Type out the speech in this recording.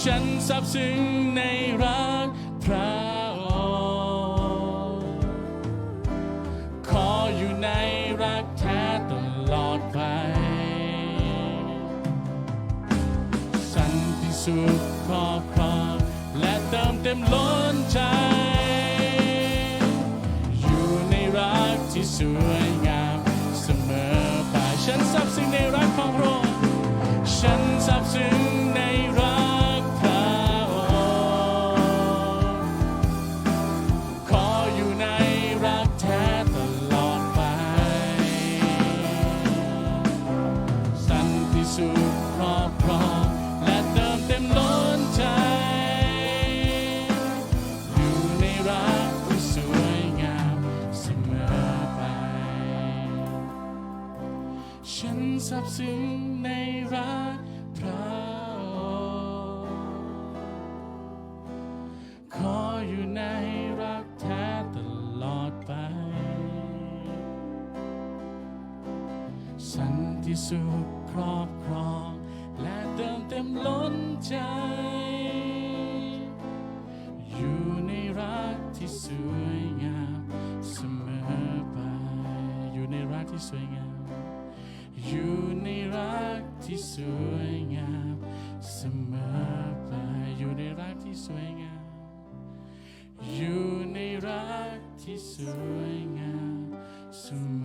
ฉันซาบซึ้งในรักพระองค์ขออยู่ในรักแท้ตลอดไป สันติสุขครอบครองและเติมเต็มล้นใจ อยู่ในรักที่สวย เติมเต็มล้นใจอยู่ในรักที่สวยงามเสมอไป ฉันซาบซึ้งในรักพระองค์ขออยู่ในรักแท้ตลอดไป สันติสุขครอบครองและเติ มล้นใจ อยู่ในรักที่สวยงามเสมอไป อยู่ในรักที่สวยงาม อยู่ในรักที่สวยงามเสมอไป อยู่ในรักที่สวยงาม อยู่ในรักที่สวยงามเสม